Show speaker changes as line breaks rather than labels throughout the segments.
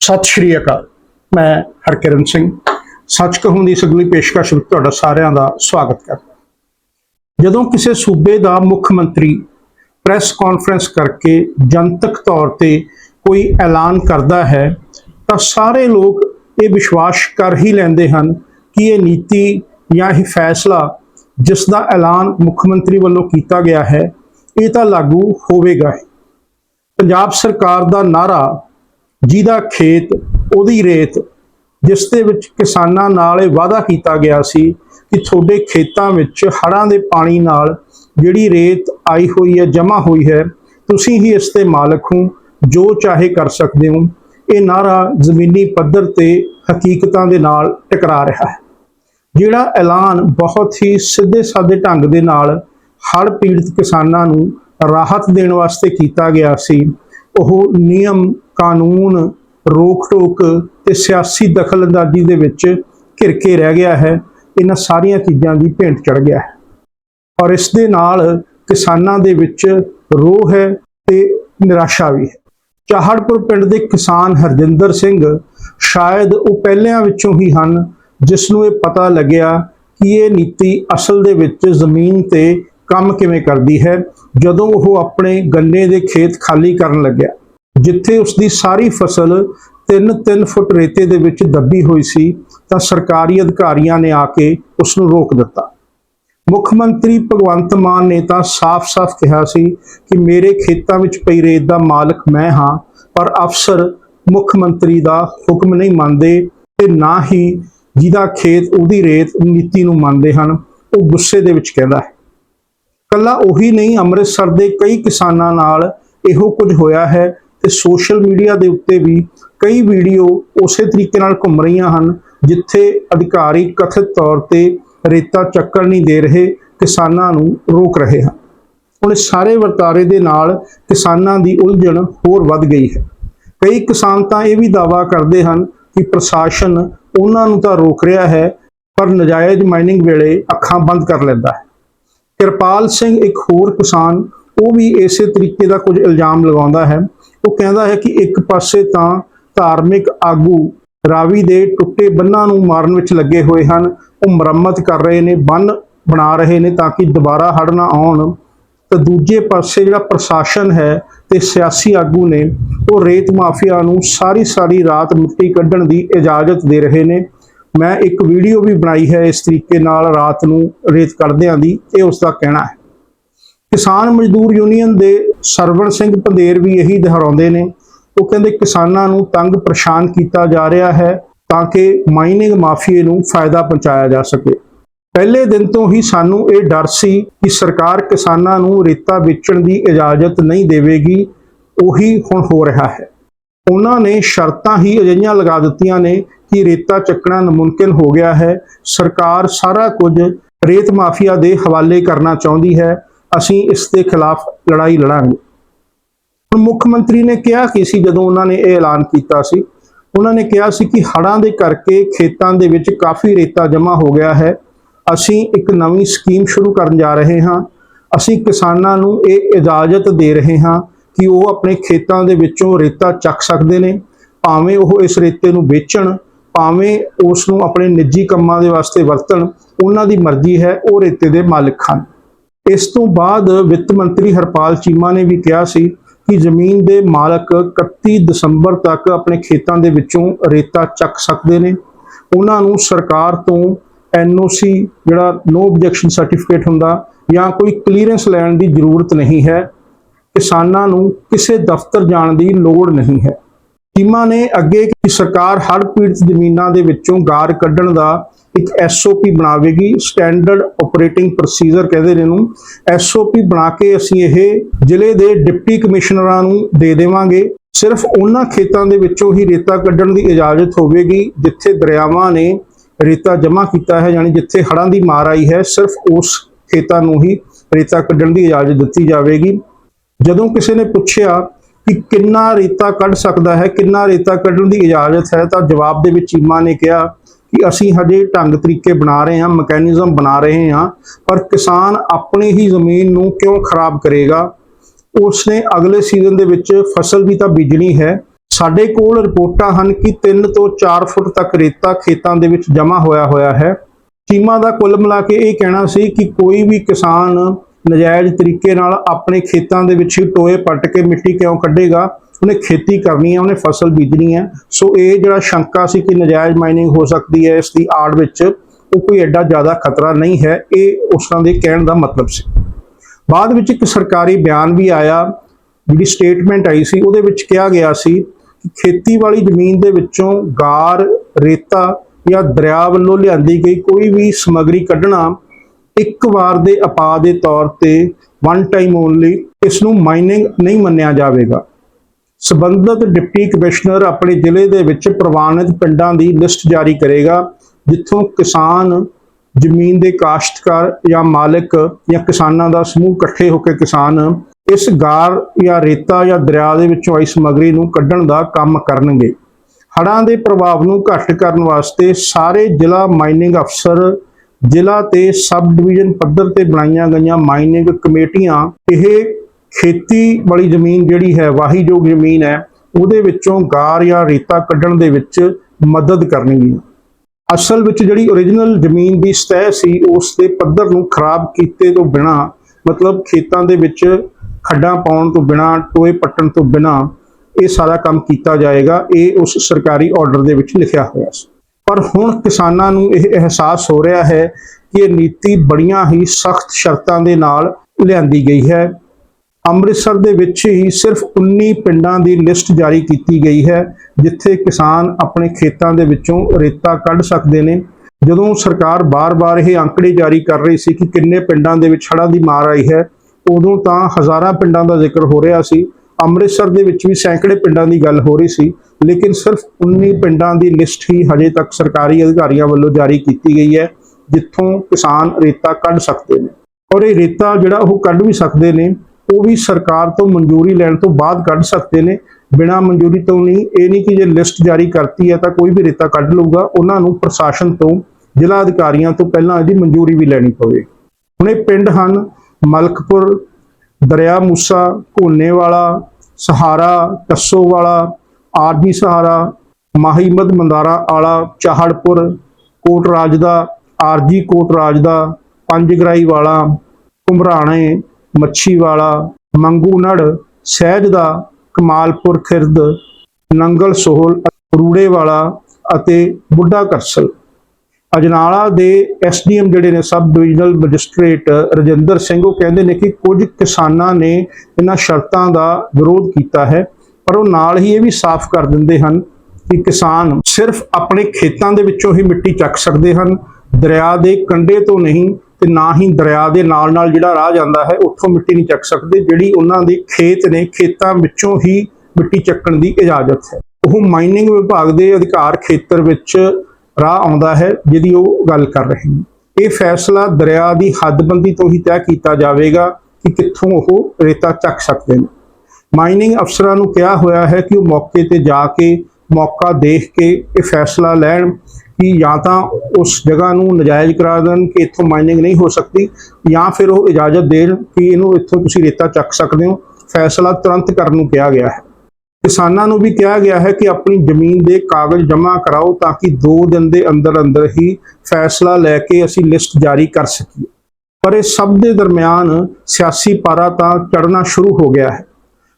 ਸਤਿ ਸ਼੍ਰੀ ਅਕਾਲ। ਮੈਂ ਹਰਕਿਰਨ ਸਿੰਘ। ਸੱਚ ਕਹੂੰ ਦੀ ਸਗਲੀ ਪੇਸ਼ਕਸ਼ ਵਿੱਚ ਤੁਹਾਡਾ ਸਾਰਿਆਂ ਦਾ ਸਵਾਗਤ ਕਰਦਾ ਜਦੋਂ ਕਿਸੇ ਸੂਬੇ ਦਾ ਮੁੱਖ ਮੰਤਰੀ ਪ੍ਰੈਸ ਕਾਨਫਰੰਸ ਕਰਕੇ ਜਨਤਕ ਤੌਰ ਤੇ ਕੋਈ ਐਲਾਨ ਕਰਦਾ ਹੈ, ਤਾਂ ਸਾਰੇ ਲੋਕ ਇਹ ਵਿਸ਼ਵਾਸ ਕਰ ਹੀ ਲੈਂਦੇ ਹਨ ਕਿ ਇਹ ਨੀਤੀ ਜਾਂ ਇਹ ਫੈਸਲਾ ਜਿਸ ਦਾ ਐਲਾਨ ਮੁੱਖ ਮੰਤਰੀ ਵੱਲੋਂ ਕੀਤਾ ਗਿਆ ਹੈ, ਇਹ ਤਾਂ ਲਾਗੂ ਹੋਵੇਗਾ ਪੰਜਾਬ ਸਰਕਾਰ ਦਾ ਨਾਰਾ ਜਿਹਦਾ ਖੇਤ, ਉਹਦੀ ਰੇਤ, ਜਿਸ ਦੇ ਵਿੱਚ ਕਿਸਾਨਾਂ ਨਾਲ ਇਹ ਵਾਅਦਾ ਕੀਤਾ ਗਿਆ ਸੀ ਕਿ ਤੁਹਾਡੇ ਖੇਤਾਂ ਵਿੱਚ ਹੜ੍ਹਾਂ ਦੇ ਪਾਣੀ ਨਾਲ ਜਿਹੜੀ ਰੇਤ ਆਈ ਹੋਈ ਹੈ, ਜਮ੍ਹਾਂ ਹੋਈ ਹੈ, ਤੁਸੀਂ ਹੀ ਇਸ ਦੇ ਮਾਲਕ ਹੋ, ਜੋ ਚਾਹੇ ਕਰ ਸਕਦੇ ਹੋ। ਇਹ ਨਾਰਾ ਜ਼ਮੀਨੀ ਪੱਧਰ ਤੇ ਹਕੀਕਤਾਂ ਦੇ ਨਾਲ ਟਕਰਾ ਰਿਹਾ ਹੈ। ਜਿਹੜਾ ਐਲਾਨ ਬਹੁਤ ਹੀ ਸਿੱਧੇ ਸਾਦੇ ਢੰਗ ਦੇ ਨਾਲ ਹੜ੍ਹ ਪੀੜਤ ਕਿਸਾਨਾਂ ਨੂੰ ਰਾਹਤ ਦੇਣ ਵਾਸਤੇ ਕੀਤਾ ਗਿਆ ਸੀ, ਉਹ ਨਿਯਮ ਕਾਨੂੰਨ ਰੋਕ ਟੋਕ ਤੇ ਸਿਆਸੀ ਦਖਲਅੰਦਾਜ਼ੀ ਦੇ ਵਿੱਚ ਘਿਰ ਕੇ ਰਹਿ ਗਿਆ ਹੈ। ਇਹਨਾਂ ਸਾਰੀਆਂ ਚੀਜ਼ਾਂ ਦੀ ਭੇਂਟ ਚੜ ਗਿਆ ਹੈ। ਔਰ ਇਸ ਦੇ ਨਾਲ ਕਿਸਾਨਾਂ ਦੇ ਵਿੱਚ ਰੋਹ ਹੈ ਤੇ ਨਿਰਾਸ਼ਾ ਵੀ ਹੈ। ਚਾਹੜਪੁਰ ਪਿੰਡ ਦੇ ਕਿਸਾਨ ਹਰਜਿੰਦਰ ਸਿੰਘ ਸ਼ਾਇਦ ਉਹ ਪਹਿਲਿਆਂ ਵਿੱਚੋਂ ਹੀ ਹਨ ਜਿਸ ਨੂੰ ਇਹ ਪਤਾ ਲੱਗਿਆ ਕਿ ਇਹ ਨੀਤੀ ਅਸਲ ਦੇ ਵਿੱਚ ਜ਼ਮੀਨ ਤੇ ਕੰਮ ਕਿਵੇਂ ਕਰਦੀ ਹੈ। ਜਦੋਂ ਉਹ ਆਪਣੇ ਗੰਨੇ ਦੇ ਖੇਤ ਖਾਲੀ ਕਰਨ ਲੱਗਿਆ ਜਿੱਥੇ ਉਸ ਦੀ ਸਾਰੀ ਫਸਲ 3-3 ਫੁੱਟ ਰੇਤੇ ਦੇ ਵਿੱਚ ਦੱਬੀ ਹੋਈ ਸੀ, ਤਾਂ ਸਰਕਾਰੀ ਅਧਿਕਾਰੀਆਂ ਨੇ ਆ ਕੇ ਉਸ ਨੂੰ ਰੋਕ ਦਿੱਤਾ। ਮੁੱਖ ਮੰਤਰੀ ਭਗਵੰਤ ਮਾਨ ਨੇ ਤਾਂ ਸਾਫ਼-ਸਾਫ਼ ਕਿਹਾ ਸੀ ਕਿ ਮੇਰੇ ਖੇਤਾਂ ਵਿੱਚ ਪਈ ਰੇਤ ਦਾ ਮਾਲਕ ਮੈਂ ਹਾਂ, ਪਰ ਅਫਸਰ ਮੁੱਖ ਮੰਤਰੀ ਦਾ ਹੁਕਮ ਨਹੀਂ ਮੰਨਦੇ ਤੇ ਨਾ ਹੀ ਜਿਹਦਾ ਖੇਤ ਉਹਦੀ ਰੇਤ ਨੀਤੀ ਨੂੰ ਮੰਨਦੇ ਹਨ, ਉਹ ਗੁੱਸੇ ਦੇ ਵਿੱਚ ਕਹਿੰਦਾ ਹੈ। ਕੱਲਾ ਉਹੀ ਨਹੀਂ, ਅੰਮ੍ਰਿਤਸਰ ਦੇ ਕਈ ਕਿਸਾਨਾਂ ਨਾਲ ਇਹੋ ਕੁਝ ਹੋਇਆ ਹੈ ਤੇ ਸੋਸ਼ਲ ਮੀਡੀਆ ਦੇ ਉੱਤੇ ਵੀ ਕਈ ਵੀਡੀਓ ਉਸੇ ਤਰੀਕੇ ਨਾਲ ਘੁੰਮ ਰਹੀਆਂ ਹਨ, ਜਿੱਥੇ ਅਧਿਕਾਰੀ ਕਥਿਤ ਤੌਰ ਤੇ ਰੇਤਾ ਚੱਕਣ ਨਹੀਂ ਦੇ ਰਹੇ, ਕਿਸਾਨਾਂ ਨੂੰ ਰੋਕ ਰਹੇ ਹਨ। ਹੁਣ ਸਾਰੇ ਵਰਤਾਰੇ ਦੇ ਨਾਲ ਕਿਸਾਨਾਂ ਦੀ ਉਲਝਣ ਹੋਰ ਵੱਧ ਗਈ ਹੈ। ਕਈ ਕਿਸਾਨ ਤਾਂ ਇਹ ਵੀ ਦਾਵਾ ਕਰਦੇ ਹਨ ਕਿ ਪ੍ਰਸ਼ਾਸਨ ਉਹਨਾਂ ਨੂੰ ਤਾਂ ਰੋਕ ਰਿਹਾ ਹੈ, ਪਰ ਨਜਾਇਜ਼ ਮਾਈਨਿੰਗ ਵੇਲੇ ਅੱਖਾਂ ਬੰਦ ਕਰ ਲੈਂਦਾ ਹੈ। ਕਿਰਪਾਲ ਸਿੰਘ ਇੱਕ ਹੋਰ ਕਿਸਾਨ, ਉਹ ਵੀ ਇਸੇ ਤਰੀਕੇ ਦਾ ਕੁਝ ਇਲਜ਼ਾਮ ਲਗਾਉਂਦਾ ਹੈ ਉਹ ਕਹਿੰਦਾ ਹੈ ਕਿ ਇੱਕ ਪਾਸੇ ਤਾਂ ਧਾਰਮਿਕ ਆਗੂ ਰਾਵੀ ਦੇ ਟੁੱਟੇ ਬੰਨਾਂ ਨੂੰ ਮਾਰਨ ਵਿੱਚ ਲੱਗੇ ਹੋਏ ਹਨ, ਉਹ ਮੁਰੰਮਤ ਕਰ ਰਹੇ ਨੇ, ਬੰਨ ਬਣਾ ਰਹੇ ਨੇ ਤਾਂ ਕਿ ਦੁਬਾਰਾ ਹੜ੍ਹ ਨਾ ਆਉਣ। ਤਾਂ ਦੂਜੇ ਪਾਸੇ ਜਿਹੜਾ ਪ੍ਰਸ਼ਾਸਨ ਹੈ ਤੇ ਸਿਆਸੀ ਆਗੂ ਨੇ, ਉਹ ਰੇਤ ਮਾਫੀਆ ਨੂੰ ਸਾਰੀ ਸਾਰੀ ਰਾਤ ਮਿੱਟੀ ਕੱਢਣ ਦੀ ਇਜਾਜ਼ਤ ਦੇ ਰਹੇ ਨੇ। ਮੈਂ ਇੱਕ ਵੀਡੀਓ ਵੀ ਬਣਾਈ ਹੈ ਇਸ ਤਰੀਕੇ ਨਾਲ ਰਾਤ ਨੂੰ ਰੇਤ ਕੱਢਦਿਆਂ ਦੀ, ਇਹ ਉਸ ਦਾ ਕਹਿਣਾ ਹੈ। ਕਿਸਾਨ ਮਜ਼ਦੂਰ ਯੂਨੀਅਨ ਦੇ ਸਰਵਣ ਸਿੰਘ ਪੰਦੇਰ ਵੀ ਇਹੀ ਦੁਹਰਾਉਂਦੇ ਨੇ। ਉਹ ਕਹਿੰਦੇ ਕਿਸਾਨਾਂ ਨੂੰ ਤੰਗ ਪਰੇਸ਼ਾਨ ਕੀਤਾ ਜਾ ਰਿਹਾ ਹੈ ਤਾਂ ਕਿ ਮਾਈਨਿੰਗ ਮਾਫੀਏ ਨੂੰ ਫਾਇਦਾ ਪਹੁੰਚਾਇਆ ਜਾ ਸਕੇ। ਪਹਿਲੇ ਦਿਨ ਤੋਂ ਹੀ ਸਾਨੂੰ ਇਹ ਡਰ ਸੀ ਕਿ ਸਰਕਾਰ ਕਿਸਾਨਾਂ ਨੂੰ ਰੇਤਾ ਵੇਚਣ ਦੀ ਇਜਾਜ਼ਤ ਨਹੀਂ ਦੇਵੇਗੀ, ਉਹੀ ਹੁਣ ਹੋ ਰਿਹਾ ਹੈ। ਉਹਨਾਂ ਨੇ ਸ਼ਰਤਾਂ ਹੀ ਅਜਿਹੀਆਂ ਲਗਾ ਦਿੱਤੀਆਂ ਨੇ ਕਿ ਰੇਤਾ ਚੱਕਣਾ ਨਮੁਮਕਿਨ ਹੋ ਗਿਆ ਹੈ। ਸਰਕਾਰ ਸਾਰਾ ਕੁਝ ਰੇਤ ਮਾਫੀਆ ਦੇ ਹਵਾਲੇ ਕਰਨਾ ਚਾਹੁੰਦੀ ਹੈ। ਅਸੀਂ ਇਸ ਦੇ ਖਿਲਾਫ ਲੜਾਈ ਲੜਾਂਗੇ। ਹੁਣ ਮੁੱਖ ਮੰਤਰੀ ਨੇ ਕਿਹਾ ਕਿ ਸੀ, ਜਦੋਂ ਉਹਨਾਂ ਨੇ ਇਹ ਐਲਾਨ ਕੀਤਾ ਸੀ, ਉਹਨਾਂ ਨੇ ਕਿਹਾ ਸੀ ਕਿ ਹੜ੍ਹਾਂ ਦੇ ਕਰਕੇ ਖੇਤਾਂ ਦੇ ਵਿੱਚ ਕਾਫੀ ਰੇਤਾ ਜਮ੍ਹਾਂ ਹੋ ਗਿਆ ਹੈ। ਅਸੀਂ ਇੱਕ ਨਵੀਂ ਸਕੀਮ ਸ਼ੁਰੂ ਕਰਨ ਜਾ ਰਹੇ ਹਾਂ। ਅਸੀਂ ਕਿਸਾਨਾਂ ਨੂੰ ਇਹ ਇਜਾਜ਼ਤ ਦੇ ਰਹੇ ਹਾਂ ਕਿ ਉਹ ਆਪਣੇ ਖੇਤਾਂ ਦੇ ਵਿੱਚੋਂ ਰੇਤਾ ਚੱਕ ਸਕਦੇ ਨੇ। ਭਾਵੇਂ ਉਹ ਇਸ ਰੇਤੇ ਨੂੰ ਵੇਚਣ, ਭਾਵੇਂ ਉਸ ਨੂੰ ਆਪਣੇ ਨਿੱਜੀ ਕੰਮਾਂ ਦੇ ਵਾਸਤੇ ਵਰਤਣ, ਉਹਨਾਂ ਦੀ ਮਰਜ਼ੀ ਹੈ, ਉਹ ਰੇਤੇ ਦੇ ਮਾਲਕ ਹਨ। ਇਸ ਤੋਂ ਬਾਅਦ ਵਿੱਤ ਮੰਤਰੀ ਹਰਪਾਲ ਚੀਮਾ ਨੇ ਵੀ ਕਿਹਾ ਸੀ ਕਿ ਜ਼ਮੀਨ ਦੇ ਮਾਲਕ 31 ਦਸੰਬਰ ਤੱਕ ਆਪਣੇ ਖੇਤਾਂ ਦੇ ਵਿੱਚੋਂ ਰੇਤਾ ਚੱਕ ਸਕਦੇ ਨੇ। ਉਹਨਾਂ ਨੂੰ ਸਰਕਾਰ ਤੋਂ ਐਨਓਸੀ ਜਿਹੜਾ ਨੋ ਆਬਜੈਕਸ਼ਨ ਸਰਟੀਫਿਕੇਟ ਹੁੰਦਾ ਜਾਂ ਕੋਈ ਕਲੀਅਰੈਂਸ ਲੈਣ ਦੀ ਜ਼ਰੂਰਤ ਨਹੀਂ ਹੈ। ਕਿਸਾਨਾਂ ਨੂੰ ਕਿਸੇ ਦਫ਼ਤਰ ਜਾਣ ਦੀ ਲੋੜ ਨਹੀਂ ਹੈ। ਚੀਮਾ ਨੇ ਅੱਗੇ ਕਿ ਸਰਕਾਰ ਹਰ ਪੀੜਤ ਜ਼ਮੀਨਾਂ ਦੇ ਵਿੱਚੋਂ ਗਾਰ ਕੱਢਣ ਦਾ ਇੱਕ ਐਸਓਪੀ ਬਣਾਵੇਗੀ ਸਟੈਂਡਰਡ ਆਪਰੇਟਿੰਗ ਪ੍ਰੋਸੀਜਰ ਕਹਿੰਦੇ ਨੇ ਇਹਨੂੰ। ਐਸਓਪੀ ਬਣਾ ਕੇ ਅਸੀਂ ਇਹ ਜ਼ਿਲ੍ਹੇ ਦੇ ਡਿਪਟੀ ਕਮਿਸ਼ਨਰਾਂ ਨੂੰ ਦੇ ਦੇਵਾਂਗੇ। ਸਿਰਫ ਉਹਨਾਂ ਖੇਤਾਂ ਦੇ ਵਿੱਚੋਂ ਹੀ ਰੇਤਾ ਕੱਢਣ ਦੀ ਇਜਾਜ਼ਤ ਹੋਵੇਗੀ, ਜਿੱਥੇ ਦਰਿਆਵਾਂ ਨੇ ਰੇਤਾ ਜਮ੍ਹਾਂ ਕੀਤਾ ਹੈ, ਯਾਨੀ ਜਿੱਥੇ ਹੜ੍ਹਾਂ ਦੀ ਮਾਰ ਆਈ ਹੈ, ਸਿਰਫ ਉਸ ਖੇਤਾਂ ਨੂੰ ਹੀ ਰੇਤਾ ਕੱਢਣ ਦੀ ਇਜਾਜ਼ਤ ਦਿੱਤੀ ਜਾਵੇਗੀ। ਜਦੋਂ ਕਿਸੇ ਨੇ ਪੁੱਛਿਆ ਕਿ ਕਿੰਨਾ ਰੇਤਾ ਕੱਢ ਸਕਦਾ ਹੈ, ਕਿੰਨਾ ਰੇਤਾ ਕੱਢਣ ਦੀ ਇਜਾਜ਼ਤ ਹੈ, ਤਾਂ ਜਵਾਬ ਦੇ ਵਿੱਚ ਚੀਮਾ ਨੇ ਕਿਹਾ ਕਿ ਅਸੀਂ ਹਜੇ ਢੰਗ ਤਰੀਕੇ ਬਣਾ ਰਹੇ ਹਾਂ ਮੈਕੈਨਿਜ਼ਮ ਬਣਾ ਰਹੇ ਹਾਂ, ਪਰ ਕਿਸਾਨ ਆਪਣੀ ਹੀ ਜ਼ਮੀਨ ਨੂੰ ਕਿਉਂ ਖਰਾਬ ਕਰੇਗਾ? ਉਸਨੇ ਅਗਲੇ ਸੀਜ਼ਨ ਦੇ ਵਿੱਚ ਫਸਲ ਵੀ ਤਾਂ ਬੀਜਣੀ ਹੈ। ਸਾਡੇ ਕੋਲ ਰਿਪੋਰਟਾਂ ਹਨ ਕਿ 3 ਤੋਂ 4 ਫੁੱਟ ਤੱਕ ਰੇਤਾ ਖੇਤਾਂ ਦੇ ਵਿੱਚ ਜਮ੍ਹਾਂ ਹੋਇਆ ਹੋਇਆ ਹੈ। ਚੀਮਾ ਦਾ ਕੁੱਲ ਮਿਲਾ ਕੇ ਇਹ ਕਹਿਣਾ ਸੀ ਕਿ ਕੋਈ ਵੀ ਕਿਸਾਨ ਨਜਾਇਜ਼ ਤਰੀਕੇ ਨਾਲ ਆਪਣੇ ਖੇਤਾਂ ਦੇ ਵਿੱਚ ਹੀ ਟੋਏ ਪੱਟ ਕੇ ਮਿੱਟੀ ਕਿਉਂ ਕੱਢੇਗਾ? ਉਹਨੇ ਖੇਤੀ ਕਰਨੀ ਹੈ ਉਹਨੇ ਫਸਲ ਬੀਜਣੀ ਹੈ ਸੋ ਇਹ ਜਿਹੜਾ ਸ਼ੰਕਾ ਸੀ ਕਿ ਨਜਾਇਜ਼ ਮਾਈਨਿੰਗ ਹੋ ਸਕਦੀ ਹੈ ਇਸ ਦੀ ਆੜ ਵਿੱਚ, ਉਹ ਕੋਈ ਐਡਾ ਜ਼ਿਆਦਾ ਖਤਰਾ ਨਹੀਂ ਹੈ। ਇਹ ਉਸ ਤਰ੍ਹਾਂ ਦੇ ਕਹਿਣ ਦਾ ਮਤਲਬ ਸੀ। ਬਾਅਦ ਵਿੱਚ ਇੱਕ ਸਰਕਾਰੀ ਬਿਆਨ ਵੀ ਆਇਆ, ਜਿਹੜੀ ਸਟੇਟਮੈਂਟ ਆਈ ਸੀ, ਉਹਦੇ ਵਿੱਚ ਕਿਹਾ ਗਿਆ ਸੀ ਕਿ ਖੇਤੀ ਵਾਲੀ ਜ਼ਮੀਨ ਦੇ ਵਿੱਚੋਂ ਗਾਰ, ਰੇਤਾ ਜਾਂ ਦਰਿਆ ਵੱਲੋਂ ਲਿਆਂਦੀ ਗਈ ਕੋਈ ਵੀ ਸਮੱਗਰੀ ਕੱਢਣਾ ਇੱਕ ਵਾਰ ਦੇ ਉਪਾਅ ਦੇ ਤੌਰ ਤੇ ਵਨ ਟਾਈਮ ਓਨਲੀ ਇਸ ਨੂੰ ਮਾਈਨਿੰਗ ਨਹੀਂ ਮੰਨਿਆ ਜਾਵੇਗਾ। ਸਬੰਧਤ ਡਿਪਟੀ ਕਮਿਸ਼ਨਰ ਆਪਣੇ ਜ਼ਿਲ੍ਹੇ ਦੇ ਵਿੱਚ ਪ੍ਰਵਾਨਿਤ ਪਿੰਡਾਂ ਦੀ ਲਿਸਟ ਜਾਰੀ ਕਰੇਗਾ, ਜਿੱਥੋਂ ਕਿਸਾਨ ਜ਼ਮੀਨ ਦੇ ਕਾਸ਼ਤਕਾਰ ਜਾਂ ਮਾਲਕ ਜਾਂ ਕਿਸਾਨਾਂ ਦਾ ਸਮੂਹ ਇਕੱਠੇ ਹੋ ਕੇ ਕਿਸਾਨ ਇਸ ਗਾਰ ਜਾਂ ਰੇਤਾ ਜਾਂ ਦਰਿਆ ਦੇ ਵਿੱਚੋਂ ਆਈ ਸਮੱਗਰੀ ਨੂੰ ਕੱਢਣ ਦਾ ਕੰਮ ਕਰਨਗੇ। ਹੜ੍ਹਾਂ ਦੇ ਪ੍ਰਭਾਵ ਨੂੰ ਘੱਟ ਕਰਨ ਵਾਸਤੇ ਸਾਰੇ ਜ਼ਿਲ੍ਹਾ ਮਾਈਨਿੰਗ ਅਫਸਰ, ਜ਼ਿਲ੍ਹਾ ਤੇ ਸਬ ਡਿਵੀਜ਼ਨ ਪੱਧਰ ਤੇ ਬਣਾਈਆਂ ਗਈਆਂ ਮਾਈਨਿੰਗ ਕਮੇਟੀਆਂ, ਇਹ ਖੇਤੀ ਵਾਲੀ ਜ਼ਮੀਨ ਜਿਹੜੀ ਹੈ, ਵਾਹੀਯੋਗ ਜ਼ਮੀਨ ਹੈ, ਉਹਦੇ ਵਿੱਚੋਂ ਗਾਰ ਜਾਂ ਰੇਤਾ ਕੱਢਣ ਦੇ ਵਿੱਚ ਮਦਦ ਕਰਨਗੀਆਂ ਅਸਲ ਵਿੱਚ ਜਿਹੜੀ ਓਰੀਜਨਲ ਜ਼ਮੀਨ ਦੀ ਸਤਹ ਸੀ, ਉਸ ਦੇ ਪੱਧਰ ਨੂੰ ਖਰਾਬ ਕੀਤੇ ਤੋਂ ਬਿਨਾ, ਮਤਲਬ ਖੇਤਾਂ ਦੇ ਵਿੱਚ ਖੱਡਾਂ ਪਾਉਣ ਤੋਂ ਬਿਨਾ, ਟੋਏ ਪੱਟਣ ਤੋਂ ਬਿਨਾ, ਇਹ ਸਾਰਾ ਕੰਮ ਕੀਤਾ ਜਾਏਗਾ, ਇਹ ਉਸ ਸਰਕਾਰੀ ਆਰਡਰ ਦੇ ਵਿੱਚ ਲਿਖਿਆ ਹੋਇਆ ਸੀ। ਪਰ ਹੁਣ ਕਿਸਾਨਾਂ ਨੂੰ ਇਹ ਅਹਿਸਾਸ ਹੋ ਰਿਹਾ ਹੈ ਕਿ ਇਹ ਨੀਤੀ ਬੜੀਆਂ ਹੀ ਸਖਤ ਸ਼ਰਤਾਂ ਦੇ ਨਾਲ ਲਿਆਂਦੀ ਗਈ ਹੈ। ਅੰਮ੍ਰਿਤਸਰ ਦੇ ਵਿੱਚ ਹੀ ਸਿਰਫ 19 ਪਿੰਡਾਂ ਦੀ ਲਿਸਟ ਜਾਰੀ ਕੀਤੀ ਗਈ ਹੈ, ਜਿੱਥੇ ਕਿਸਾਨ ਆਪਣੇ ਖੇਤਾਂ ਦੇ ਵਿੱਚੋਂ ਰੇਤਾ ਕੱਢ ਸਕਦੇ ਨੇ। ਜਦੋਂ ਸਰਕਾਰ ਬਾਰ-ਬਾਰ ਇਹ ਅੰਕੜੇ ਜਾਰੀ ਕਰ ਰਹੀ ਸੀ ਕਿ ਕਿੰਨੇ ਪਿੰਡਾਂ ਦੇ ਵਿੱਚ ਹੜ੍ਹਾਂ ਦੀ ਮਾਰ ਆਈ ਹੈ, ਉਦੋਂ ਤਾਂ ਹਜ਼ਾਰਾਂ ਪਿੰਡਾਂ ਦਾ ਜ਼ਿਕਰ ਹੋ ਰਿਹਾ ਸੀ। ਅੰਮ੍ਰਿਤਸਰ ਦੇ ਵਿੱਚ ਵੀ ਸੈਂਕੜੇ ਪਿੰਡਾਂ ਦੀ ਗੱਲ ਹੋ ਰਹੀ ਸੀ, ਲੇਕਿਨ ਸਿਰਫ 19 ਪਿੰਡਾਂ ਦੀ ਲਿਸਟ ਹੀ ਹਜੇ ਤੱਕ ਸਰਕਾਰੀ ਅਧਿਕਾਰੀਆਂ ਵੱਲੋਂ ਜਾਰੀ ਕੀਤੀ ਗਈ ਹੈ, ਜਿੱਥੋਂ ਕਿਸਾਨ ਰੇਤਾ ਕੱਢ ਸਕਦੇ ਨੇ। ਔਰ ਇਹ ਰੇਤਾ ਜਿਹੜਾ ਉਹ ਕੱਢ ਵੀ ਸਕਦੇ ਨੇ ਉਹ ਵੀ ਸਰਕਾਰ ਤੋਂ ਮਨਜ਼ੂਰੀ ਲੈਣ ਤੋਂ ਬਾਅਦ ਕੱਢ ਸਕਦੇ ਨੇ। ਬਿਨਾਂ ਮਨਜ਼ੂਰੀ ਤੋਂ ਨਹੀਂ, ਇਹ ਨਹੀਂ ਕਿ ਜੇ ਲਿਸਟ ਜਾਰੀ ਕਰਤੀ ਹੈ ਤਾਂ ਕੋਈ ਵੀ ਰੇਤਾ ਕੱਢ ਲਊਗਾ। ਉਹਨਾਂ ਨੂੰ ਪ੍ਰਸ਼ਾਸਨ ਤੋਂ, ਜ਼ਿਲ੍ਹਾ ਅਧਿਕਾਰੀਆਂ ਤੋਂ ਪਹਿਲਾਂ ਇਹਦੀ ਮਨਜ਼ੂਰੀ ਵੀ ਲੈਣੀ ਪਵੇ। ਹੁਣ ਇਹ ਪਿੰਡ ਹਨ, ਮਲਕਪੁਰ, ਦਰਿਆ ਮੂਸਾ ਘੋਨੇ ਵਾਲਾ ਸਹਾਰਾ ਕੱਸੋ ਵਾਲਾ ਆਰਜੀ ਸਹਾਰਾ ਮਾਹੀਮਦ ਮੰਦਾਰਾ, ਆਲਾ, ਚਾਹੜਪੁਰ ਕੋਟ ਰਾਜ ਦਾ, ਆਰਜੀ ਕੋਟ ਰਾਜ ਦਾ, ਪੰਜਗਰਾਈ ਵਾਲਾ ਕੁੰਭਰਾਣੇ ਮੱਛੀ ਵਾਲਾ ਮੰਗੂਨੜ ਸਹਿਜ ਦਾ ਕਮਾਲਪੁਰ ਖਿਰਦ, ਨੰਗਲ ਸੋਹਲ ਰੂੜੇ ਵਾਲਾ ਅਤੇ ਬੁੱਢਾ ਕਰਸਲ ਅਜਨਾਲਾ ਦੇ ਐਸਡੀਐਮ ਜਿਹੜੇ ਨੇ, sub divisional magistrate Rajinder Singh, ਉਹ ਕਹਿੰਦੇ ਨੇ ਕਿ ਕੁਝ ਕਿਸਾਨਾਂ ਨੇ ਇਹਨਾਂ ਸ਼ਰਤਾਂ ਦਾ ਵਿਰੋਧ ਕੀਤਾ ਹੈ, ਪਰ ਉਹ ਨਾਲ ਹੀ ਇਹ ਵੀ ਸਾਫ਼ ਕਰ ਦਿੰਦੇ ਹਨ ਕਿ ਕਿਸਾਨ ਸਿਰਫ ਆਪਣੇ ਖੇਤਾਂ ਦੇ ਵਿੱਚੋਂ ਹੀ ਮਿੱਟੀ ਚੱਕ ਸਕਦੇ ਹਨ, ਦਰਿਆ ਦੇ ਕੰਢੇ ਤੋਂ ਨਹੀਂ ਤੇ ਨਾ ਹੀ ਦਰਿਆ ਦੇ ਨਾਲ ਨਾਲ ਜਿਹੜਾ ਰਾਹ ਜਾਂਦਾ ਹੈ, ਉੱਥੋਂ ਮਿੱਟੀ ਨਹੀਂ ਚੱਕ ਸਕਦੇ, ਜਿਹੜੀ ਉਹਨਾਂ ਦੇ ਖੇਤ ਨੇ, ਖੇਤਾਂ ਵਿੱਚੋਂ ਹੀ ਮਿੱਟੀ ਚੱਕਣ ਦੀ ਇਜਾਜ਼ਤ ਹੈ। ਉਹ ਮਾਈਨਿੰਗ ਵਿਭਾਗ ਦੇ ਅਧਿਕਾਰ ਖੇਤਰ ਵਿੱਚ ਰਾਹ ਆਉਂਦਾ ਹੈ, ਜਿਹਦੀ ਉਹ ਗੱਲ ਕਰ ਰਹੇ ਨੇ। ਇਹ ਫੈਸਲਾ ਦਰਿਆ ਦੀ ਹੱਦਬੰਦੀ ਤੋਂ ਹੀ ਤੈਅ ਕੀਤਾ ਜਾਵੇਗਾ ਕਿ ਕਿੱਥੋਂ ਉਹ ਰੇਤਾ ਚੱਕ ਸਕਦੇ ਨੇ। ਮਾਈਨਿੰਗ ਅਫਸਰਾਂ ਨੂੰ ਕਿਹਾ ਹੋਇਆ ਹੈ ਕਿ ਉਹ ਮੌਕੇ ਤੇ ਜਾ ਕੇ, ਮੌਕਾ ਦੇਖ ਕੇ ਇਹ ਫੈਸਲਾ ਲੈਣ ਕਿ ਜਾਂ ਤਾਂ ਉਸ ਜਗ੍ਹਾ ਨੂੰ ਨਜਾਇਜ਼ ਕਰਾ ਦੇਣ ਕਿ ਇੱਥੋਂ ਮਾਈਨਿੰਗ ਨਹੀਂ ਹੋ ਸਕਦੀ, ਜਾਂ ਫਿਰ ਉਹ ਇਜਾਜ਼ਤ ਦੇਣ ਕਿ ਇਹਨੂੰ ਇੱਥੋਂ ਤੁਸੀਂ ਰੇਤਾ ਚੱਕ ਸਕਦੇ ਹੋ। ਫੈਸਲਾ ਤੁਰੰਤ ਕਰਨ ਨੂੰ ਕਿਹਾ ਗਿਆ ਹੈ। ਕਿਸਾਨਾਂ ਨੂੰ ਵੀ ਕਿਹਾ ਗਿਆ ਹੈ ਕਿ ਆਪਣੀ ਜ਼ਮੀਨ ਦੇ ਕਾਗਜ਼ ਜਮ੍ਹਾਂ ਕਰਾਓ ਤਾਂ ਕਿ 2 ਦਿਨ ਦੇ ਅੰਦਰ ਅੰਦਰ ਹੀ ਫੈਸਲਾ ਲੈ ਕੇ ਅਸੀਂ ਲਿਸਟ ਜਾਰੀ ਕਰ ਸਕੀਏ। ਪਰ ਇਹ ਸਭ ਦੇ ਦਰਮਿਆਨ ਸਿਆਸੀ ਪਾਰਾ ਤਾਂ ਚੜਨਾ ਸ਼ੁਰੂ ਹੋ ਗਿਆ ਹੈ।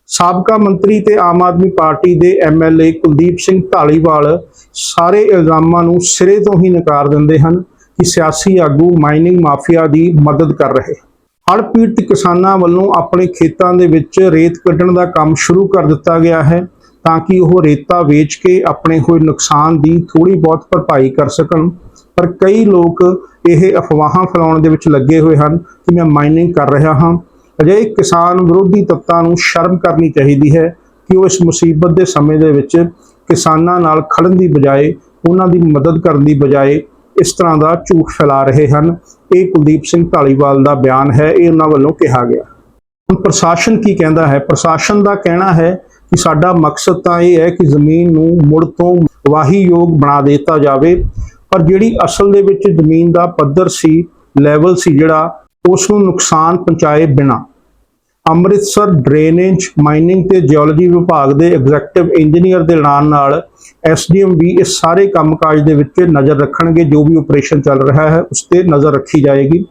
ਸਾਬਕਾ ਮੰਤਰੀ ਤੇ ਆਮ ਆਦਮੀ ਪਾਰਟੀ ਦੇ ਐਮਐਲਏ ਕੁਲਦੀਪ ਸਿੰਘ ਢਾਲੀਵਾਲ ਸਾਰੇ ਇਲਜ਼ਾਮਾਂ ਨੂੰ ਸਿਰੇ ਤੋਂ ਹੀ ਨਕਾਰ ਦਿੰਦੇ ਹਨ ਕਿ ਸਿਆਸੀ ਆਗੂ ਮਾਈਨਿੰਗ ਮਾਫੀਆ ਦੀ ਮਦਦ ਕਰ ਰਹੇ ਹੜ੍ਹ ਪੀੜਤ ਕਿਸਾਨਾਂ ਵੱਲੋਂ ਆਪਣੇ ਖੇਤਾਂ ਦੇ ਵਿੱਚ ਰੇਤ ਕੱਢਣ ਦਾ ਕੰਮ ਸ਼ੁਰੂ ਕਰ ਦਿੱਤਾ ਗਿਆ ਹੈ ਤਾਂ ਕਿ ਉਹ ਰੇਤਾ ਵੇਚ ਕੇ ਆਪਣੇ ਹੋਏ ਨੁਕਸਾਨ ਦੀ ਥੋੜੀ ਬਹੁਤ ਭਰਪਾਈ ਕਰ ਸਕਣ। ਪਰ ਕਈ ਲੋਕ ਇਹ ਅਫਵਾਹਾਂ ਫੈਲਾਉਣ ਦੇ ਵਿੱਚ ਲੱਗੇ ਹੋਏ ਹਨ ਕਿ ਮੈਂ ਮਾਈਨਿੰਗ ਕਰ ਰਿਹਾ ਹਾਂ। ਅਜਿਹੇ ਕਿਸਾਨ ਵਿਰੋਧੀ ਤੱਤਾਂ ਨੂੰ ਸ਼ਰਮ ਕਰਨੀ ਚਾਹੀਦੀ ਹੈ ਕਿ ਉਹ ਇਸ ਮੁਸੀਬਤ ਦੇ ਸਮੇਂ ਦੇ ਵਿੱਚ ਕਿਸਾਨਾਂ ਨਾਲ ਖੜਨ ਦੀ ਬਜਾਏ, ਉਹਨਾਂ ਦੀ ਮਦਦ ਕਰਨ ਦੀ ਬਜਾਏ ਇਸ ਤਰ੍ਹਾਂ ਦਾ ਝੂਠ ਫੈਲਾ ਰਹੇ ਹਨ। ਇਹ ਕੁਲਦੀਪ ਸਿੰਘ ਢਾਲੀਵਾਲ ਦਾ ਬਿਆਨ ਹੈ, ਇਹ ਉਹਨਾਂ ਵੱਲੋਂ ਕਿਹਾ ਗਿਆ। ਹੁਣ ਪ੍ਰਸ਼ਾਸਨ ਕੀ ਕਹਿੰਦਾ ਹੈ? ਪ੍ਰਸ਼ਾਸਨ ਦਾ ਕਹਿਣਾ ਹੈ ਕਿ ਸਾਡਾ ਮਕਸਦ ਤਾਂ ਇਹ ਹੈ ਕਿ ਜ਼ਮੀਨ ਨੂੰ ਮੁੜ ਤੋਂ ਵਾਹੀਯੋਗ ਬਣਾ ਦਿੱਤਾ ਜਾਵੇ, ਪਰ ਜਿਹੜੀ ਅਸਲ ਦੇ ਵਿੱਚ ਜ਼ਮੀਨ ਦਾ ਪੱਧਰ ਸੀ ਲੈਵਲ ਸੀ ਜਿਹੜਾ ਉਸ ਨੂੰ ਨੁਕਸਾਨ ਪਹੁੰਚਾਏ ਬਿਨਾ ਅੰਮ੍ਰਿਤਸਰ ਡਰੇਨੇਜ ਮਾਈਨਿੰਗ ਤੇ ਜਿਓਲੋਜੀ ਵਿਭਾਗ ਦੇ ਐਗਜ਼ੈਕਟਿਵ ਇੰਜੀਨੀਅਰ ਦੇ ਨਾਲ ਨਾਲ ਐਸਡੀਐਮ ਵੀ ਇਸ ਸਾਰੇ ਕੰਮਕਾਜ ਦੇ ਵਿੱਚ ਨਜ਼ਰ ਰੱਖਣਗੇ, ਜੋ ਵੀ ਆਪਰੇਸ਼ਨ ਚੱਲ ਰਿਹਾ ਹੈ, ਉਸ ਤੇ ਨਜ਼ਰ ਰੱਖੀ ਜਾਏਗੀ।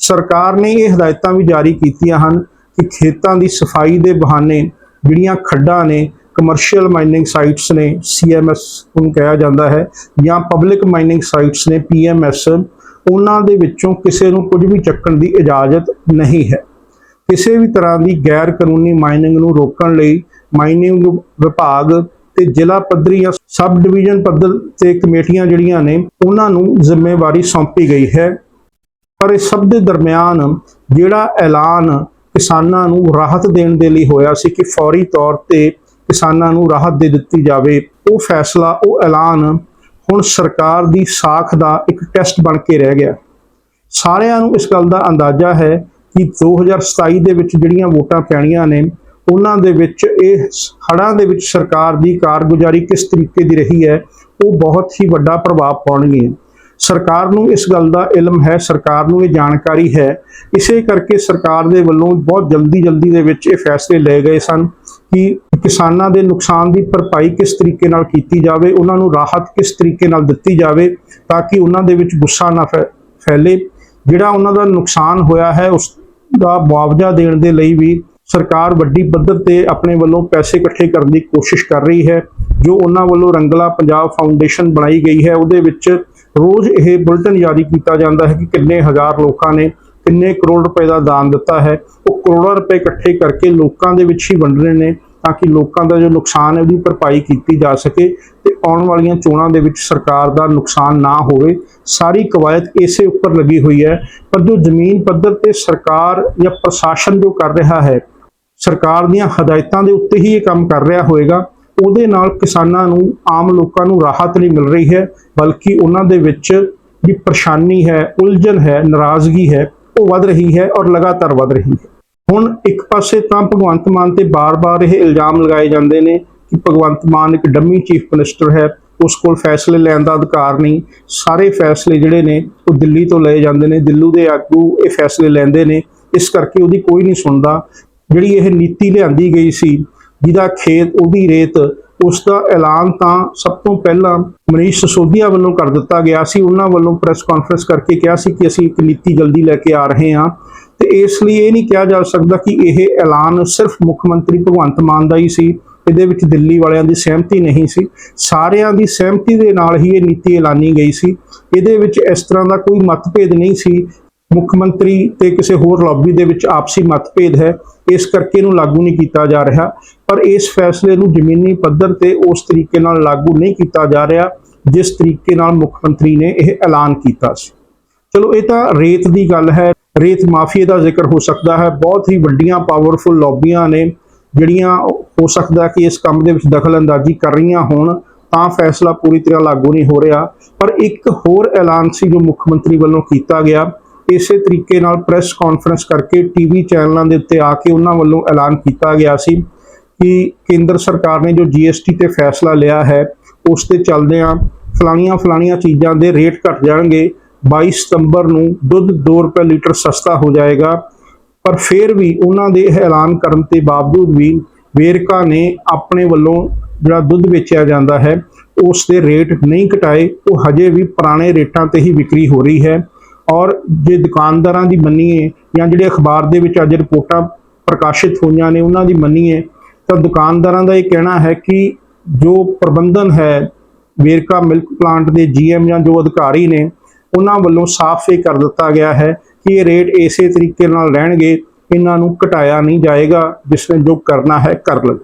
ਸਰਕਾਰ ਨੇ ਇਹ ਹਦਾਇਤਾਂ ਵੀ ਜਾਰੀ ਕੀਤੀਆਂ ਹਨ ਕਿ ਖੇਤਾਂ ਦੀ ਸਫ਼ਾਈ ਦੇ ਬਹਾਨੇ ਜਿਹੜੀਆਂ ਖੱਡਾਂ ਨੇ ਕਮਰਸ਼ੀਅਲ ਮਾਈਨਿੰਗ ਸਾਈਟਸ ਨੇ ਸੀਐਮਐਸ ਨੂੰ ਕਿਹਾ ਜਾਂਦਾ ਹੈ ਜਾਂ ਪਬਲਿਕ ਮਾਈਨਿੰਗ ਸਾਈਟਸ ਨੇ ਪੀਐਮਐਸ ਉਹਨਾਂ ਦੇ ਵਿੱਚੋਂ ਕਿਸੇ ਨੂੰ ਕੁਝ ਵੀ ਚੱਕਣ ਦੀ ਇਜਾਜ਼ਤ ਨਹੀਂ ਹੈ। ਕਿਸੇ ਵੀ ਤਰ੍ਹਾਂ ਦੀ ਗੈਰ ਕਾਨੂੰਨੀ ਮਾਈਨਿੰਗ ਨੂੰ ਰੋਕਣ ਲਈ ਮਾਈਨਿੰਗ ਵਿਭਾਗ ਤੇ ਜ਼ਿਲ੍ਹਾ ਪੱਧਰੀ ਜਾਂ ਸਬ ਡਿਵੀਜ਼ਨ ਪੱਧਰ ਤੇ ਕਮੇਟੀਆਂ ਜਿਹੜੀਆਂ ਨੇ, ਉਹਨਾਂ ਨੂੰ ਜ਼ਿੰਮੇਵਾਰੀ ਸੌਂਪੀ ਗਈ ਹੈ। ਪਰ ਇਸ ਸਭ ਦੇ ਦਰਮਿਆਨ ਜਿਹੜਾ ਐਲਾਨ ਕਿਸਾਨਾਂ ਨੂੰ ਰਾਹਤ ਦੇਣ ਦੇ ਲਈ ਹੋਇਆ ਸੀ ਕਿ ਫੌਰੀ ਤੌਰ ਤੇ ਕਿਸਾਨਾਂ ਨੂੰ ਰਾਹਤ ਦੇ ਦਿੱਤੀ ਜਾਵੇ, ਉਹ ਫੈਸਲਾ, ਉਹ ਐਲਾਨ ਹੁਣ ਸਰਕਾਰ ਦੀ ਸਾਖ ਦਾ ਇੱਕ ਟੈਸਟ ਬਣ ਕੇ ਰਹਿ ਗਿਆ। ਸਾਰਿਆਂ ਨੂੰ ਇਸ ਗੱਲ ਦਾ ਅੰਦਾਜ਼ਾ ਹੈ ਕਿ 2027 ਦੇ ਵਿੱਚ ਜਿਹੜੀਆਂ ਵੋਟਾਂ ਪੈਣੀਆਂ ਨੇ, ਉਹਨਾਂ ਦੇ ਵਿੱਚ ਇਹ ਹੜ੍ਹਾਂ ਦੇ ਵਿੱਚ ਸਰਕਾਰ ਦੀ ਕਾਰਗੁਜ਼ਾਰੀ ਕਿਸ ਤਰੀਕੇ ਦੀ ਰਹੀ ਹੈ, ਉਹ ਬਹੁਤ ਹੀ ਵੱਡਾ ਪ੍ਰਭਾਵ ਪਾਉਣਗੇ। ਸਰਕਾਰ ਨੂੰ ਇਸ ਗੱਲ ਦਾ ਇਲਮ ਹੈ, ਸਰਕਾਰ ਨੂੰ ਇਹ ਜਾਣਕਾਰੀ ਹੈ। ਇਸੇ ਕਰਕੇ ਸਰਕਾਰ ਦੇ ਵੱਲੋਂ ਬਹੁਤ ਜਲਦੀ ਜਲਦੀ ਦੇ ਵਿੱਚ ਇਹ ਫੈਸਲੇ ਲਏ ਗਏ ਸਨ ਕਿ ਕਿਸਾਨਾਂ ਦੇ ਨੁਕਸਾਨ ਦੀ ਭਰਪਾਈ ਕਿਸ ਤਰੀਕੇ ਨਾਲ ਕੀਤੀ ਜਾਵੇ, ਉਹਨਾਂ ਨੂੰ ਰਾਹਤ ਕਿਸ ਤਰੀਕੇ ਨਾਲ ਦਿੱਤੀ ਜਾਵੇ ਤਾਂ ਕਿ ਉਹਨਾਂ ਦੇ ਵਿੱਚ ਗੁੱਸਾ ਨਾ ਫੈ- ਫੈਲੇ, ਜਿਹੜਾ ਉਹਨਾਂ ਦਾ ਨੁਕਸਾਨ ਹੋਇਆ ਹੈ, ਉਸ ਦਾ ਮੁਆਵਜ਼ਾ ਦੇਣ ਦੇ ਲਈ ਵੀ ਸਰਕਾਰ ਵੱਡੀ ਪੱਧਰ ਤੇ ਆਪਣੇ ਵੱਲੋਂ ਪੈਸੇ ਇਕੱਠੇ ਕਰਨ ਦੀ ਕੋਸ਼ਿਸ਼ ਕਰ ਰਹੀ ਹੈ, ਜੋ ਉਹਨਾਂ ਵੱਲੋਂ ਰੰਗਲਾ ਪੰਜਾਬ ਫਾਊਂਡੇਸ਼ਨ ਬਣਾਈ ਗਈ ਹੈ, ਉਹਦੇ ਵਿੱਚ ਰੋਜ਼ ਇਹ ਬੁਲਟਨ ਜਾਰੀ ਕੀਤਾ ਜਾਂਦਾ ਹੈ ਕਿ ਕਿੰਨੇ ਹਜ਼ਾਰ ਲੋਕਾਂ ਨੇ ਕਿੰਨੇ ਕਰੋੜ ਰੁਪਏ ਦਾ ਦਾਨ ਦਿੱਤਾ ਹੈ, ਉਹ ਕਰੋੜਾਂ ਰੁਪਏ ਇਕੱਠੇ ਕਰਕੇ ਲੋਕਾਂ ਦੇ ਵਿੱਚ ਹੀ ਵੰਡ ਰਹੇ ਨੇ। ਤਾਂ ਕਿ ਲੋਕਾਂ ਦਾ ਜੋ ਨੁਕਸਾਨ ਹੈ ਉਹਦੀ ਭਰਪਾਈ ਕੀਤੀ ਜਾ ਸਕੇ ਤੇ ਆਉਣ ਵਾਲੀਆਂ ਚੋਣਾਂ ਦੇ ਵਿੱਚ ਸਰਕਾਰ ਦਾ ਨੁਕਸਾਨ ਨਾ ਹੋਵੇ। ਸਾਰੀ ਕਵਾਇਦ ਇਸੇ ਉੱਪਰ ਲੱਗੀ ਹੋਈ ਹੈ, ਪਰ ਜੋ ਜ਼ਮੀਨ ਪੱਧਰ ਤੇ ਸਰਕਾਰ ਜਾਂ ਪ੍ਰਸ਼ਾਸਨ ਜੋ ਕਰ ਰਿਹਾ ਹੈ, ਸਰਕਾਰ ਦੀਆਂ ਹਦਾਇਤਾਂ ਦੇ ਉੱਤੇ ਹੀ ਇਹ ਕੰਮ ਕਰ ਰਿਹਾ ਹੋਵੇਗਾ ਉਹਦੇ ਨਾਲ ਕਿਸਾਨਾਂ ਨੂੰ, ਆਮ ਲੋਕਾਂ ਨੂੰ ਰਾਹਤ ਨਹੀਂ ਮਿਲ ਰਹੀ ਹੈ, ਬਲਕਿ ਉਹਨਾਂ ਦੇ ਵਿੱਚ ਵੀ ਪਰੇਸ਼ਾਨੀ ਹੈ, ਉਲਝਣ ਹੈ, ਨਾਰਾਜ਼ਗੀ ਹੈ, ਉਹ ਵੱਧ ਰਹੀ ਹੈ ਔਰ ਲਗਾਤਾਰ ਵੱਧ ਰਹੀ ਹੈ। ਹੁਣ ਇੱਕ ਪਾਸੇ ਤਾਂ ਭਗਵੰਤ ਮਾਨ ਤੇ ਬਾਰ-ਬਾਰ ਇਹ ਇਲਜ਼ਾਮ ਲਗਾਏ ਜਾਂਦੇ ਨੇ ਕਿ ਭਗਵੰਤ ਮਾਨ ਇੱਕ ਡੰਮੀ ਚੀਫ ਮਿਨਿਸਟਰ ਹੈ, ਉਸ ਕੋਲ ਫੈਸਲੇ ਲੈਣ ਦਾ ਅਧਿਕਾਰ ਨਹੀਂ। ਸਾਰੇ ਫੈਸਲੇ ਜਿਹੜੇ ਨੇ, ਉਹ ਦਿੱਲੀ ਤੋਂ ਲਏ ਜਾਂਦੇ ਨੇ। ਦਿੱਲੂ ਦੇ ਆਗੂ ਇਹ ਫੈਸਲੇ ਲੈਂਦੇ ਨੇ। ਇਸ ਕਰਕੇ ਉਹਦੀ ਕੋਈ ਨਹੀਂ ਸੁਣਦਾ। ਜਿਹੜੀ ਇਹ ਨੀਤੀ ਲਿਆਂਦੀ ਗਈ ਸੀ, ਜਿਹਦਾ ਖੇਤ, ਉਹਦੀ ਰੇਤ, ਉਸ ਦਾ ਐਲਾਨ ਤਾਂ ਸਭ ਤੋਂ ਪਹਿਲਾਂ ਮਨੀਸ਼ ਸਸੋਦੀਆ ਵੱਲੋਂ ਕਰ ਦਿੱਤਾ ਗਿਆ ਸੀ। ਉਹਨਾਂ ਵੱਲੋਂ ਪ੍ਰੈਸ ਕਾਨਫਰੰਸ ਕਰਕੇ ਕਿਹਾ ਸੀ ਕਿ ਅਸੀਂ ਇੱਕ ਨੀਤੀ ਜਲਦੀ ਲੈ ਕੇ ਆ ਰਹੇ ਹਾਂ। ਤੇ ਇਸ ਲਈ ਇਹ ਨਹੀਂ ਕਿਹਾ ਜਾ ਸਕਦਾ ਕਿ ਇਹ ਐਲਾਨ ਸਿਰਫ ਮੁੱਖ ਮੰਤਰੀ ਭਗਵੰਤ ਮਾਨ ਦਾ ਹੀ ਸੀ, ਇਹਦੇ ਵਿੱਚ ਦਿੱਲੀ ਵਾਲਿਆਂ ਦੀ ਸਹਿਮਤੀ ਨਹੀਂ ਸੀ। ਸਾਰਿਆਂ ਦੀ ਸਹਿਮਤੀ ਦੇ ਨਾਲ ਹੀ ਇਹ ਨੀਤੀ ਐਲਾਨੀ ਗਈ ਸੀ। ਇਹਦੇ ਵਿੱਚ ਇਸ ਤਰ੍ਹਾਂ ਦਾ ਕੋਈ ਮਤਭੇਦ ਨਹੀਂ ਸੀ। ਮੁੱਖ ਮੰਤਰੀ ਤੇ ਕਿਸੇ ਹੋਰ ਲੌਬੀ ਦੇ ਵਿੱਚ ਆਪਸੀ ਮਤਭੇਦ ਹੈ। ਇਸ ਕਰਕੇ ਇਹਨੂੰ ਲਾਗੂ ਨਹੀਂ ਕੀਤਾ ਜਾ ਰਿਹਾ। ਪਰ ਇਸ ਫੈਸਲੇ ਨੂੰ ਜ਼ਮੀਨੀ ਪੱਧਰ ਤੇ ਉਸ ਤਰੀਕੇ ਨਾਲ ਲਾਗੂ ਨਹੀਂ ਕੀਤਾ ਜਾ ਰਿਹਾ, ਜਿਸ ਤਰੀਕੇ ਨਾਲ ਮੁੱਖ ਮੰਤਰੀ ਨੇ ਇਹ ਐਲਾਨ ਕੀਤਾ ਸੀ। ਚਲੋ, ਇਹ ਤਾਂ ਰੇਤ ਦੀ ਗੱਲ ਹੈ। ਰੇਤ ਮਾਫੀਆ ਦਾ ਜ਼ਿਕਰ ਹੋ ਸਕਦਾ ਹੈ। ਬਹੁਤ ਹੀ ਵੱਡੀਆਂ ਪਾਵਰਫੁਲ ਲੌਬੀਆਂ ਨੇ ਜਿਹੜੀਆਂ ਹੋ ਸਕਦਾ ਕਿ ਇਸ ਕੰਮ ਦੇ ਵਿੱਚ ਦਖਲਅੰਦਾਜ਼ੀ ਕਰ ਰਹੀਆਂ ਹੋਣ, ਤਾਂ ਫੈਸਲਾ ਪੂਰੀ ਤਰ੍ਹਾਂ ਲਾਗੂ ਨਹੀਂ ਹੋ ਰਿਹਾ। ਪਰ ਇੱਕ ਹੋਰ ਐਲਾਨ ਸੀ ਜੋ ਮੁੱਖ ਮੰਤਰੀ ਵੱਲੋਂ ਕੀਤਾ ਗਿਆ। ਇਸੇ ਤਰੀਕੇ ਨਾਲ ਪ੍ਰੈਸ ਕਾਨਫਰੰਸ ਕਰਕੇ ਟੀਵੀ ਚੈਨਲਾਂ ਦੇ ਉੱਤੇ ਆ ਕੇ ਉਹਨਾਂ ਵੱਲੋਂ ਐਲਾਨ ਕੀਤਾ ਗਿਆ ਸੀ ਕਿ ਕੇਂਦਰ ਸਰਕਾਰ ਨੇ ਜੋ ਜੀਐਸਟੀ ਤੇ ਫੈਸਲਾ ਲਿਆ ਹੈ, ਉਸ ਤੇ ਚੱਲਦਿਆਂ ਫਲਾਣੀਆਂ ਫਲਾਣੀਆਂ ਚੀਜ਼ਾਂ ਦੇ ਰੇਟ ਘਟ ਜਾਣਗੇ। 22 ਸਤੰਬਰ ਨੂੰ ਦੁੱਧ 2 ਰੁਪਏ ਲੀਟਰ ਸਸਤਾ ਹੋ ਜਾਏਗਾ। ਪਰ ਫਿਰ ਵੀ ਉਹਨਾਂ ਦੇ ਐਲਾਨ ਕਰਨ ਤੇ ਬਾਵਜੂਦ ਵੀ ਵੇਰਕਾ ਨੇ ਆਪਣੇ ਵੱਲੋਂ ਜਿਹੜਾ ਦੁੱਧ ਵੇਚਿਆ ਜਾਂਦਾ ਹੈ, ਉਸ ਦੇ ਰੇਟ ਨਹੀਂ ਘਟਾਏ, ਉਹ ਹਜੇ ਵੀ ਪੁਰਾਣੇ ਰੇਟਾਂ ਤੇ ਹੀ ਵਿਕਰੀ ਹੋ ਰਹੀ ਹੈ। ਔਰ ਜੇ ਦੁਕਾਨਦਾਰਾਂ ਦੀ ਮੰਨੀਏ ਜਾਂ ਜਿਹੜੇ ਅਖਬਾਰ ਦੇ ਵਿੱਚ ਅੱਜ ਰਿਪੋਰਟਾਂ ਪ੍ਰਕਾਸ਼ਿਤ ਹੋਈਆਂ ਨੇ, ਉਹਨਾਂ ਦੀ ਮੰਨੀਏ, ਤਾਂ ਦੁਕਾਨਦਾਰਾਂ ਦਾ ਇਹ ਕਹਿਣਾ ਹੈ ਕਿ ਜੋ ਪ੍ਰਬੰਧਨ ਹੈ ਵੇਰਕਾ ਮਿਲਕ ਪਲਾਂਟ ਦੇ ਜੀਐਮ ਜਾਂ ਜੋ ਅਧਿਕਾਰੀ ਨੇ ਉਹਨਾਂ ਵੱਲੋਂ ਸਾਫ਼ ਇਹ ਕਰ ਦਿੱਤਾ ਗਿਆ ਹੈ ਕਿ ਇਹ ਰੇਟ ਇਸੇ ਤਰੀਕੇ ਨਾਲ ਰਹਿਣਗੇ, ਇਹਨਾਂ ਨੂੰ ਘਟਾਇਆ ਨਹੀਂ ਜਾਏਗਾ, ਜਿਸ ਨੇ ਜੋ ਕਰਨਾ ਹੈ ਕਰ ਲਵੇ।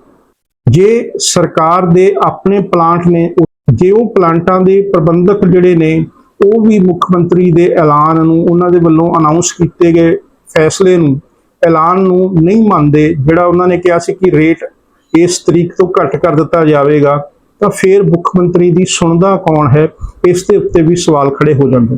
ਜੇ ਸਰਕਾਰ ਦੇ ਆਪਣੇ ਪਲਾਂਟ ਨੇ, ਜੇ ਉਹ ਪਲਾਂਟਾਂ ਦੇ ਪ੍ਰਬੰਧਕ ਜਿਹੜੇ ਨੇ, ਉਹ ਵੀ ਮੁੱਖ ਮੰਤਰੀ ਦੇ ਐਲਾਨ ਨੂੰ, ਉਹਨਾਂ ਦੇ ਵੱਲੋਂ ਅਨਾਉਂਸ ਕੀਤੇ ਗਏ ਫੈਸਲੇ ਨੂੰ ਐਲਾਨ ਨੂੰ ਨਹੀਂ ਮੰਨਦੇ, ਜਿਹੜਾ ਉਹਨਾਂ ਨੇ ਕਿਹਾ ਸੀ ਕਿ ਰੇਟ ਇਸ ਤਰੀਕ ਤੋਂ ਘੱਟ ਕਰ ਦਿੱਤਾ ਜਾਵੇਗਾ ਤਾਂ ਫੇਰ ਮੁੱਖ ਮੰਤਰੀ ਦੀ ਸੁਣਦਾ ਕੌਣ ਹੈ? ਇਸ ਦੇ ਉੱਤੇ ਵੀ ਸਵਾਲ ਖੜੇ ਹੋ ਜਾਂਦੇ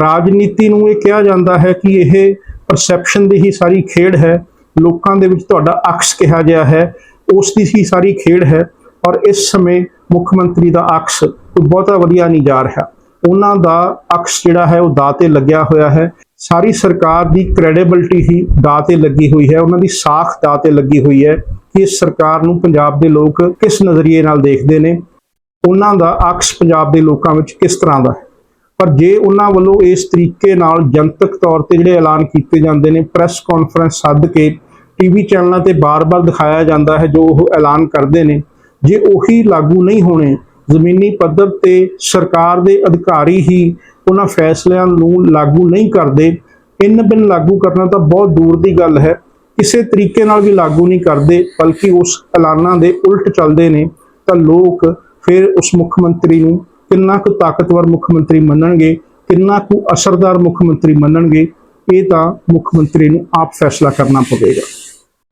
ਰਾਜਨੀਤੀ ਨੂੰ ਇਹ ਕਿਹਾ ਜਾਂਦਾ ਹੈ ਕਿ ਇਹ ਪਰਸੈਪਸ਼ਨ ਦੀ ਹੀ ਸਾਰੀ ਖੇਡ ਹੈ। ਲੋਕਾਂ ਦੇ ਵਿੱਚ ਤੁਹਾਡਾ ਅਕਸ ਕਿਹਾ ਗਿਆ ਹੈ। ਉਸ ਦੀ ਹੀ ਸਾਰੀ ਖੇਡ ਹੈ। ਔਰ ਇਸ ਸਮੇਂ ਮੁੱਖ ਮੰਤਰੀ ਦਾ ਅਕਸ ਕੋਈ ਬਹੁਤਾ ਵਧੀਆ ਨਹੀਂ ਜਾ ਰਿਹਾ। ਉਹਨਾਂ ਦਾ ਅਕਸ ਜਿਹੜਾ ਹੈ ਉਹ ਦਾਅ ਤੇ ਲੱਗਿਆ ਹੋਇਆ ਹੈ। ਸਾਰੀ ਸਰਕਾਰ ਦੀ ਕ੍ਰੈਡੀਬਿਲਟੀ ਹੀ ਦਾ ਤੇ ਲੱਗੀ ਹੋਈ ਹੈ, ਉਹਨਾਂ ਦੀ ਸਾਖ ਦਾ ਤੇ ਲੱਗੀ ਹੋਈ ਹੈ ਕਿ ਇਸ ਸਰਕਾਰ ਨੂੰ ਪੰਜਾਬ ਦੇ ਲੋਕ ਕਿਸ ਨਜ਼ਰੀਏ ਨਾਲ ਦੇਖਦੇ ਨੇ, ਉਹਨਾਂ ਦਾ ਅਕਸ ਪੰਜਾਬ ਦੇ ਲੋਕਾਂ ਵਿੱਚ ਕਿਸ ਤਰ੍ਹਾਂ ਦਾ ਹੈ। ਪਰ ਜੇ ਉਹਨਾਂ ਵੱਲੋਂ ਇਸ ਤਰੀਕੇ ਨਾਲ ਜਨਤਕ ਤੌਰ ਤੇ ਜਿਹੜੇ ਐਲਾਨ ਕੀਤੇ ਜਾਂਦੇ ਨੇ ਪ੍ਰੈਸ ਕਾਨਫਰੰਸ ਸੱਦ ਕੇ ਟੀਵੀ ਚੈਨਲਾਂ ਤੇ ਬਾਰ-ਬਾਰ ਦਿਖਾਇਆ ਜਾਂਦਾ ਹੈ ਜੋ ਉਹ ਐਲਾਨ ਕਰਦੇ ਨੇ, ਜੇ ਉਹੀ ਲਾਗੂ ਨਹੀਂ ਹੋਣੇ, ਜ਼ਮੀਨੀ ਪੱਧਰ ਤੇ ਸਰਕਾਰ ਦੇ ਅਧਿਕਾਰੀ ਹੀ ਉਹਨਾਂ ਫੈਸਲਿਆਂ ਨੂੰ ਲਾਗੂ ਨਹੀਂ ਕਰਦੇ ਇਨ ਬਿਨ ਲਾਗੂ ਕਰਨਾ ਤਾਂ ਬਹੁਤ ਦੂਰ ਦੀ ਗੱਲ ਹੈ, ਕਿਸੇ ਤਰੀਕੇ ਨਾਲ ਵੀ ਲਾਗੂ ਨਹੀਂ ਕਰਦੇ, ਬਲਕਿ ਉਸ ਐਲਾਨਾਂ ਦੇ ਉਲਟ ਚੱਲਦੇ ਨੇ, ਤਾਂ ਲੋਕ ਫਿਰ ਉਸ ਮੁੱਖ ਮੰਤਰੀ ਨੂੰ ਕਿੰਨਾ ਕੁ ਤਾਕਤਵਰ ਮੁੱਖ ਮੰਤਰੀ ਮੰਨਣਗੇ, ਕਿੰਨਾ ਕੁ ਅਸਰਦਾਰ ਮੁੱਖ ਮੰਤਰੀ ਮੰਨਣਗੇ, ਇਹ ਤਾਂ ਮੁੱਖ ਮੰਤਰੀ ਨੂੰ ਆਪ ਫੈਸਲਾ ਕਰਨਾ ਪਵੇਗਾ।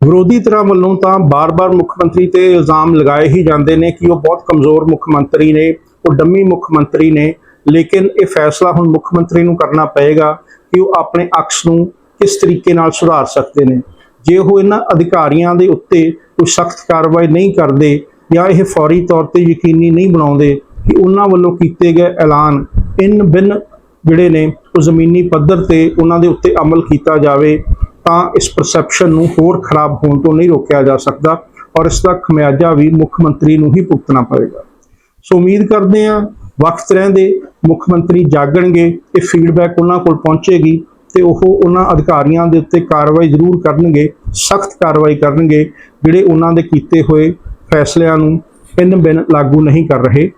ਵਿਰੋਧੀ ਧਿਰਾਂ ਵੱਲੋਂ ਤਾਂ ਬਾਰ-ਬਾਰ ਮੁੱਖ ਮੰਤਰੀ ਤੇ ਇਲਜ਼ਾਮ ਲਗਾਏ ਹੀ ਜਾਂਦੇ ਨੇ ਕਿ ਉਹ ਬਹੁਤ ਕਮਜ਼ੋਰ ਮੁੱਖ ਮੰਤਰੀ ਨੇ, ਉਹ ਡੰਮੀ ਮੁੱਖ ਮੰਤਰੀ ਨੇ ਲੇਕਿਨ ਇਹ ਫੈਸਲਾ ਹੁਣ ਮੁੱਖ ਮੰਤਰੀ ਨੂੰ ਕਰਨਾ ਪਏਗਾ ਕਿ ਉਹ ਆਪਣੇ ਅਕਸ ਨੂੰ ਕਿਸ ਤਰੀਕੇ ਨਾਲ ਸੁਧਾਰ ਸਕਦੇ ਨੇ। ਜੇ ਉਹ ਇਹਨਾਂ ਅਧਿਕਾਰੀਆਂ ਦੇ ਉੱਤੇ ਕੋਈ ਸਖਤ ਕਾਰਵਾਈ ਨਹੀਂ ਕਰਦੇ ਜਾਂ ਇਹ ਫੌਰੀ ਤੌਰ ਤੇ ਯਕੀਨੀ ਨਹੀਂ ਬਣਾਉਂਦੇ ਕਿ ਉਹਨਾਂ ਵੱਲੋਂ ਕੀਤੇ ਗਏ ਐਲਾਨ ਇਨ ਬਿਨ ਜਿਹੜੇ ਨੇ ਉਹ ਜ਼ਮੀਨੀ ਪੱਧਰ ਤੇ ਉਹਨਾਂ ਦੇ ਉੱਤੇ ਅਮਲ ਕੀਤਾ ਜਾਵੇ, ਤਾਂ ਇਸ ਪਰਸੈਪਸ਼ਨ ਨੂੰ ਹੋਰ ਖਰਾਬ ਹੋਣ ਤੋਂ ਨਹੀਂ ਰੋਕਿਆ ਜਾ ਸਕਦਾ ਔਰ ਇਸ ਦਾ ਖਮਿਆਜਾ ਵੀ ਮੁੱਖ ਮੰਤਰੀ ਨੂੰ ਹੀ ਭੁਗਤਣਾ ਪਵੇਗਾ ਸੋ ਉਮੀਦ ਕਰਦੇ ਹਾਂ ਵਕਤ ਰਹਿੰਦੇ, ਮੁੱਖ ਮੰਤਰੀ ਜਾਗਣਗੇ, ਇਹ ਫੀਡਬੈਕ ਉਹਨਾਂ ਕੋਲ ਪਹੁੰਚੇਗੀ ਤੇ ਉਹ ਉਹਨਾਂ ਅਧਿਕਾਰੀਆਂ ਦੇ ਉੱਤੇ ਕਾਰਵਾਈ ਜ਼ਰੂਰ ਕਰਨਗੇ, ਸਖਤ ਕਾਰਵਾਈ ਕਰਨਗੇ, ਜਿਹੜੇ ਉਹਨਾਂ ਦੇ ਕੀਤੇ ਹੋਏ ਫੈਸਲਿਆਂ ਨੂੰ ਪਿੰਨ ਬਿਨ ਲਾਗੂ ਨਹੀਂ ਕਰ ਰਹੇ।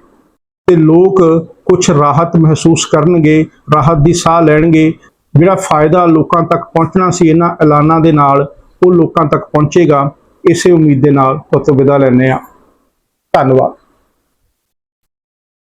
ਤੇ ਲੋਕ ਕੁਝ ਰਾਹਤ ਮਹਿਸੂਸ ਕਰਨਗੇ, ਰਾਹਤ ਦੀ ਸਾਹ ਲੈਣਗੇ। ਜਿਹੜਾ ਫਾਇਦਾ ਲੋਕਾਂ ਤੱਕ ਪਹੁੰਚਣਾ ਸੀ ਇਹਨਾਂ ਐਲਾਨਾਂ ਦੇ ਨਾਲ, ਉਹ ਲੋਕਾਂ ਤੱਕ ਪਹੁੰਚੇਗਾ। ਇਸੇ ਉਮੀਦ ਦੇ ਨਾਲ ਤੁਹਾਨੂੰ ਵਿਦਾ ਲੈਂਦੇ ਹਾਂ। ਧੰਨਵਾਦ।